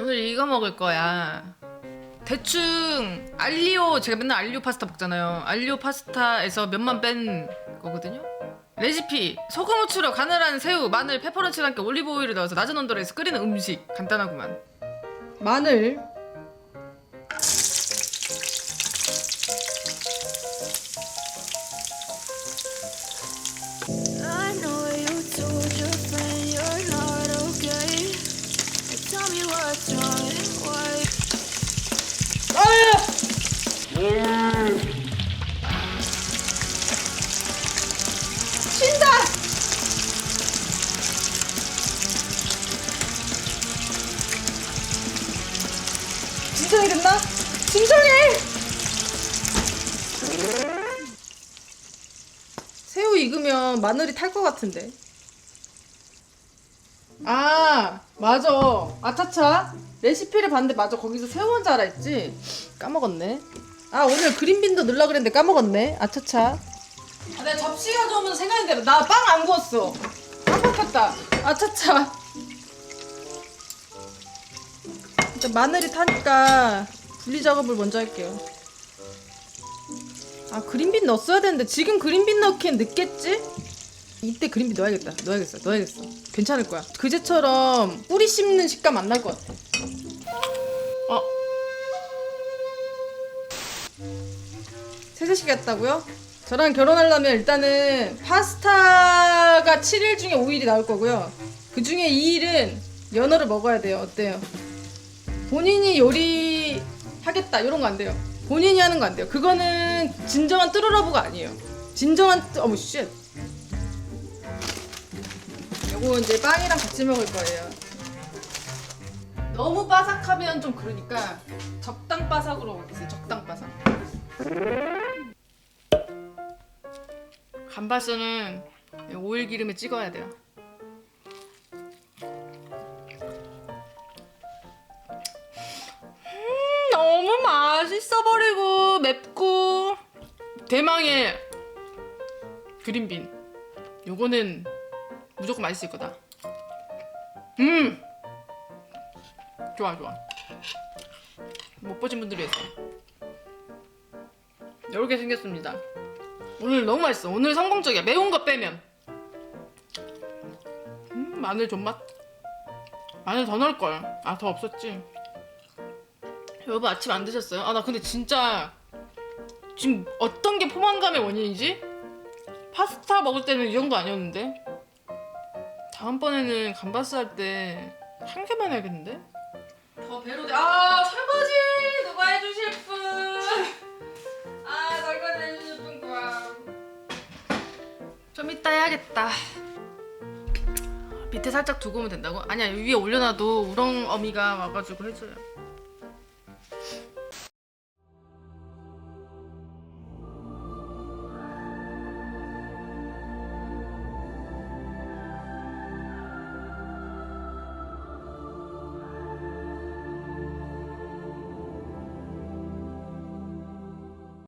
오늘 이거 먹을 거야. 대충 알리오 제가 맨날 알리오 파스타 먹잖아요. 알리오 파스타에서 면만 뺀 거거든요. 레시피 소금 후추로 가늘한 새우, 마늘, 페퍼론치와 함께 올리브 오일을 넣어서 낮은 온도로 해서 끓이는 음식 간단하구만. 마늘 신다. 진정이 됐나? 진정해. 새우 익으면 마늘이 탈 것 같은데. 아 맞아. 아차차. 레시피를 봤는데 맞아. 거기서 새우 알아 했지. 까먹었네. 아 오늘 그린빈도 넣으려 그랬는데 까먹었네. 아차차. 아, 내가 접시 가져오면 생각이 대로 나 빵 안 구웠어. 깜빡했다. 아차차. 일단 마늘이 타니까 분리 작업을 먼저 할게요. 아 그린빈 넣었어야 되는데 지금 그린빈 넣기엔 늦겠지? 이때 그린빈 넣어야겠다. 넣어야겠어. 넣어야겠어. 괜찮을 거야. 그제처럼 뿌리 씹는 식감 안 날 것 같아. 세세시겠다고요? 저랑 결혼하려면 일단은 파스타가 7일 중에 5일이 나올 거고요. 그 중에 2일은 연어를 먹어야 돼요. 어때요? 본인이 요리 하겠다 이런 거 안 돼요. 본인이 하는 거 안 돼요. 그거는 진정한 뚜루러브가 아니에요. 진정한 뜨... 어머 쉣. 요거 이제 빵이랑 같이 먹을 거예요. 너무 바삭하면 좀 그러니까 적당 바삭으로 먹으세요. 적당 바삭. 감바스는 오일 기름에 찍어야 돼요. 음, 너무 맛있어 버리고 맵고 대망의 그린빈. 요거는 무조건 맛있을 거다. 음, 좋아 좋아. 못 보신 분들이 있어. 이렇게 생겼습니다. 오늘 너무 맛있어. 오늘 성공적이야. 매운 거 빼면. 음, 마늘 존맛. 마늘 더 넣을 걸. 아, 더 없었지. 여러분 아침 안 드셨어요? 아, 나 근데 진짜 지금 어떤 게 포만감의 원인이지? 파스타 먹을 때는 이 정도 아니었는데. 다음번에는 감바스 할 때 한 개만 해야겠는데? 더 배로 돼. 아, 설거지 좀 이따 해야겠다. 밑에 살짝 두고 오면 된다고? 아니야 위에 올려놔도 우렁 어미가 와가지고 해줘요.